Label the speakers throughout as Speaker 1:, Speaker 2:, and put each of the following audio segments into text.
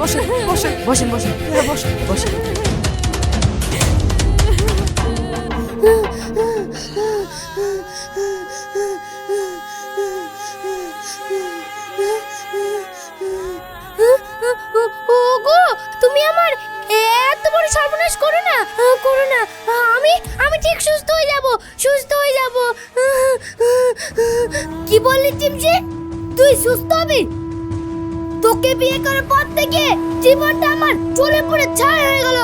Speaker 1: বসেন বসেন
Speaker 2: বসেন বসেন।
Speaker 1: হ্যাঁ, বসেন
Speaker 2: বসেন।
Speaker 3: ওগো তুমি আমার এত বড় সর্বনাশ করো না করো না। আমি আমি ঠিক সুস্থ হয়ে যাব সুস্থ হয়ে যাব। কি বললি চিমচি? তুই সুস্থ হবি? তোকে বিয়ে করার পর থেকে জীবনটা আমার চলে পড়ে ছাই হয়ে গেল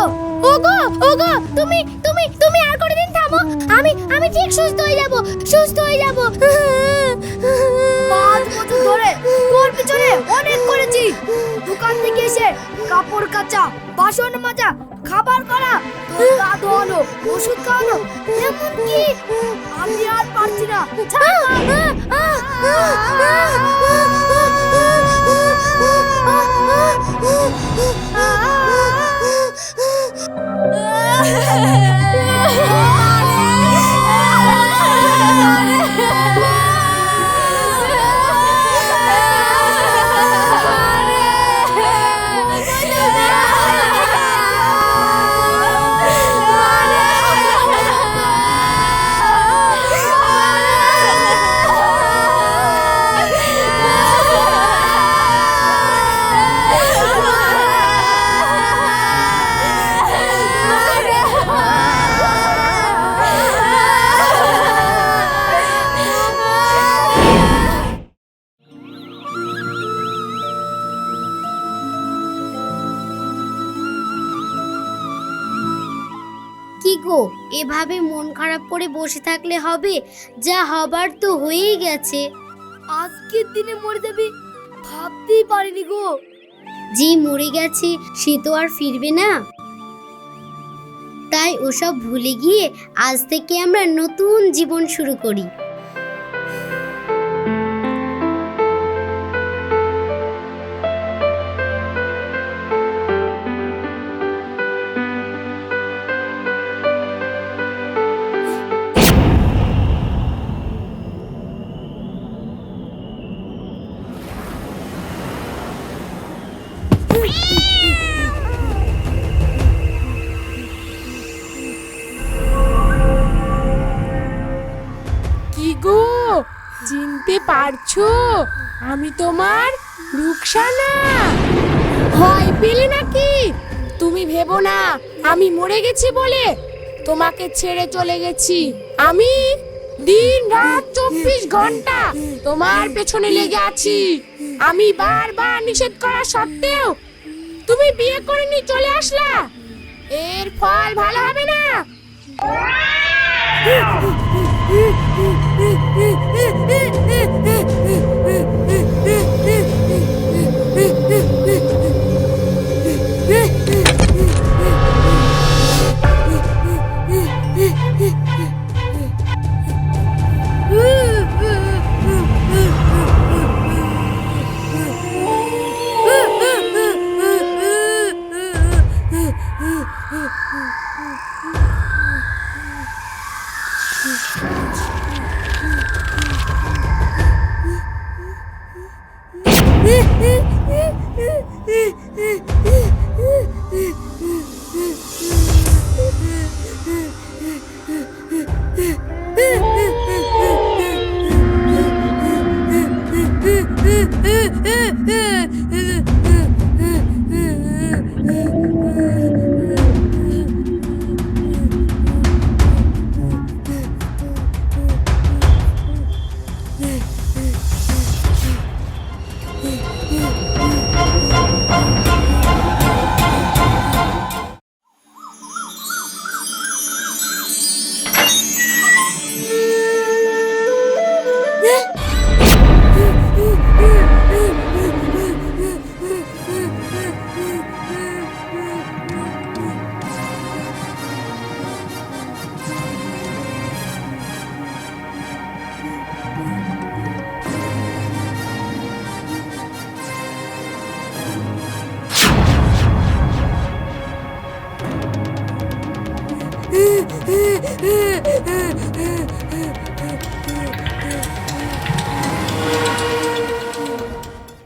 Speaker 3: ওগো ওগো তুমি তুমি তুমি আর কতদিন থামো আমি আমি ঠিক সুস্থ হয়ে যাব সুস্থ হয়ে যাব পাঁচ বছর ধরে তোর পিছনে অনেক করেছি দোকান থেকে এসে কাপড় কাচা বাসন মাজা খাবার করা তোর গা ধোয়ানো ওষুধ খাওয়ানো এমনকি আমি আর পারছি না কি গো? এভাবে মন খারাপ করে বসে থাকলে হবে? যা হবার তো হয়েই গেছে। আজকের দিনে মরে যাবে ভাবতেই পারিনি গো। যে মরে গেছে সে তো আর ফিরবে না। তাই ওসব ভুলে গিয়ে আজ থেকে আমরা নতুন জীবন শুরু করি।
Speaker 4: পারছ আমি তোমার রুকসানা। ভয় পেলে নাকি? তুমি ভেবো না, আমি মরে গেছি বলে তোমাকে ছেড়ে চলে গেছি। আমি দিন রাত চব্বিশ ঘণ্টা তোমার পেছনে লেগে আছি। আমি বারবার নিষেধ করা সত্ত্বেও তুমি বিয়ে করে নিয়ে চলে আসলা। এর ফল ভালো হবে না। Hmm.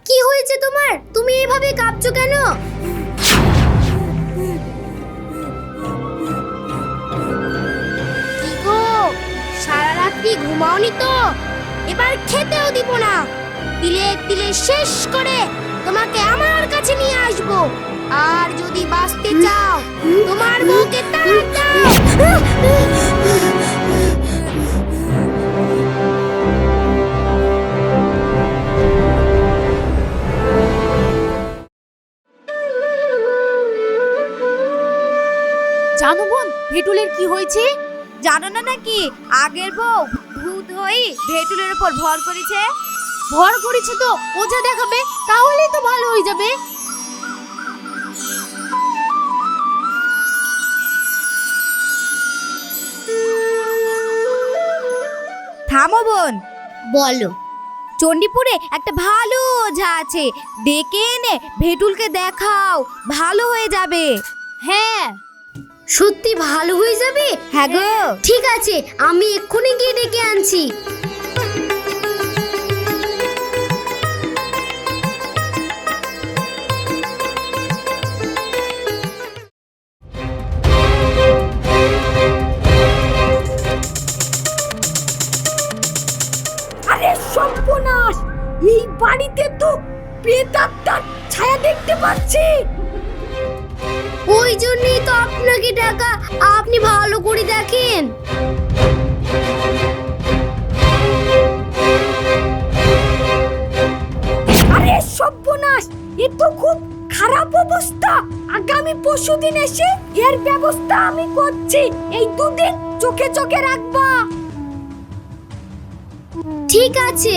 Speaker 3: কি হয়েছে তোমার? তুমি এভাবে কাঁপছো কেন? কি গো? সারা রাত্রি ঘুমাওনি তো? এবার খেতেও দিব না। তিলে তিলে শেষ করে তোমাকে আমার কাছে নিয়ে আসব। আর যদি বাঁচতে চাও, তোমার বউকে তাড়াতাড়ি
Speaker 5: জানো বোন, ভেটুলের কি হয়েছে? জানো না নাকি, আগের বউ ভূত হয়ে ভেটুলের উপর ভর করেছে? ভর করেছে তো ওঝা দেখাবে, তাহলেই তো ভালো হয়ে যাবে। থামো বোন।
Speaker 3: বলো।
Speaker 5: চণ্ডীপুরে একটা ভালো ওঝা আছে। ডেকে এনে ভেটুলকে দেখাও ভালো হয়ে যাবে।
Speaker 3: হ্যাঁ। সত্যি ভালো হয়ে যাবে?
Speaker 5: হ্যাঁ গো।
Speaker 3: ঠিক আছে আমি এক্ষুনি গিয়ে ডেকে আনছি। আপনাকে টাকা? আপনি ভালো করে দেখেন।
Speaker 1: আরে, সর্বনাশ! এ তো খুব খারাপ অবস্থা। আগামী পরশুদিন এসে এর ব্যবস্থা আমি করছি। এই দুদিন চোখে চোখে রাখবা।
Speaker 3: ঠিক আছে।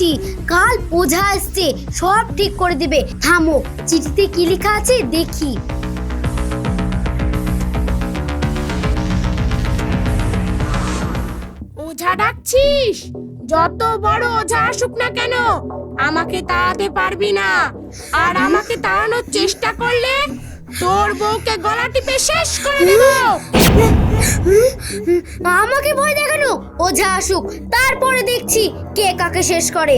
Speaker 3: ফেলাচ্ছি কাল ওঝা আসছে সব ঠিক করে দেবে। থামো চিঠিতে কি লেখা আছে দেখি।
Speaker 1: ওঝা ডাকছিস? যত বড় ওঝা আসুক না কেন আমাকে তাড়াতে পারবি না। আর আমাকে তাড়ানোর চেষ্টা করলে তোর বউকে গলা টিপে শেষ করে দেব।
Speaker 3: আমাকে ভয় দেখানো? ও যা আসুক তারপরে দেখছি কে কাকে শেষ করে।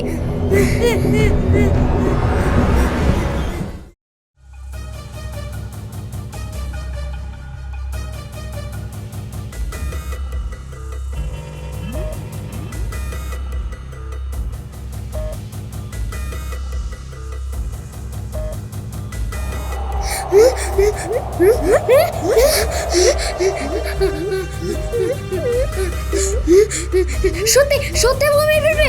Speaker 3: সত্যি সত্যি বমি ফিরবে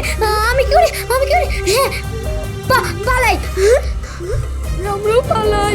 Speaker 3: আমি কি করি? আমি কি করি? হ্যাঁ পালাই।
Speaker 1: আমরাও পালাই।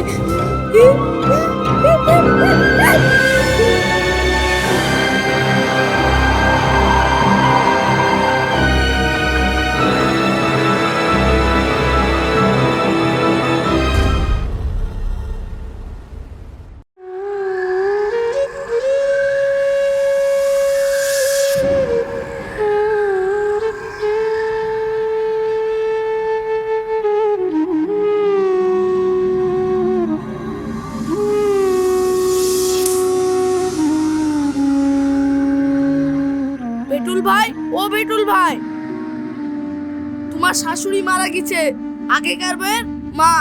Speaker 5: মারা গেছে। আগেকার বের মা।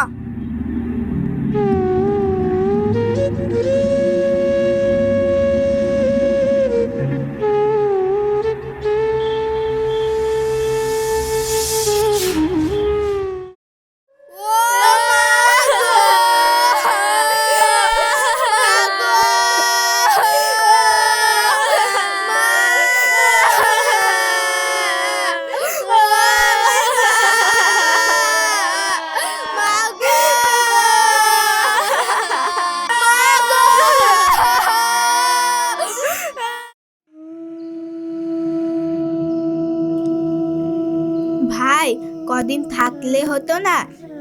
Speaker 6: কদিন থাকলে হতো না?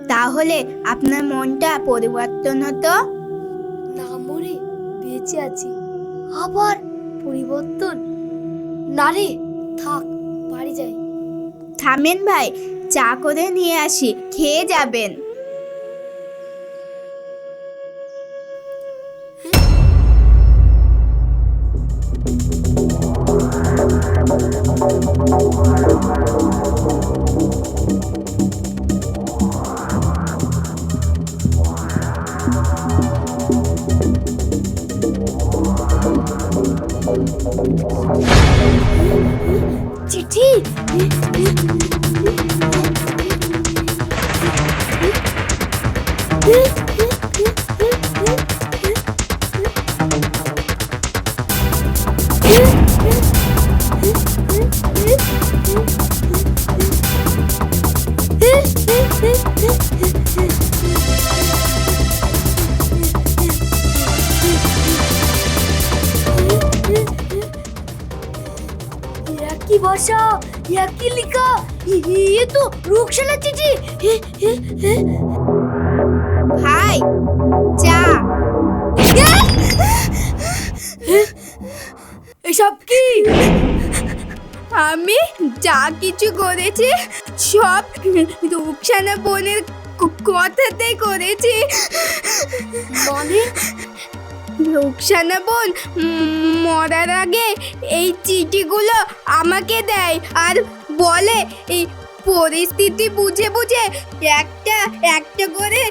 Speaker 6: তাহলে আপনার মনটা পরিবর্তন হতো?
Speaker 1: না মরে বেঁচে আছি। আবার পরিবর্তন? না রে থাক বাড়ি যাই।
Speaker 6: থামেন ভাই চা করে নিয়ে আসি খেয়ে যাবেন।
Speaker 1: চিঠি ইয়া ভাষা ইয়া কি লিখা। ये तो রুকসানা চিঠি
Speaker 6: ভাই চা
Speaker 1: এসব কি?
Speaker 6: আমি যা কিছু করেছি সব রূপসানা বোনের ক- কথাতেই করেছি।
Speaker 1: মানে
Speaker 6: রূপসানা বোন মরার আগে এই চিঠিগুলো আমাকে দেয় আর বলে এই পরিস্থিতি বুঝে বুঝে একটা একটা করে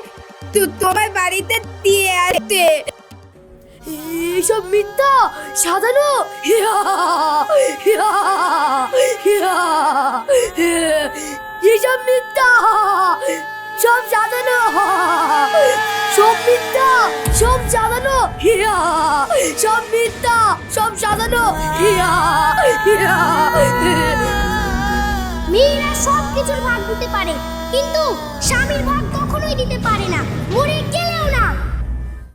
Speaker 6: তোমার বাড়িতে দিয়ে আসতে
Speaker 1: এসব মিথ্যা সাজানো হিয়া, হিয়া, হিয়া, এসব মিথ্যা সব সাজানো সব মিথ্যা, সব সাজানো হিয়া। সব মিথ্যা, সব সাজানো হিয়া হিয়া।
Speaker 6: মেয়েরা সব কিছুর ভাগ দিতে পারে, কিন্তু স্বামীর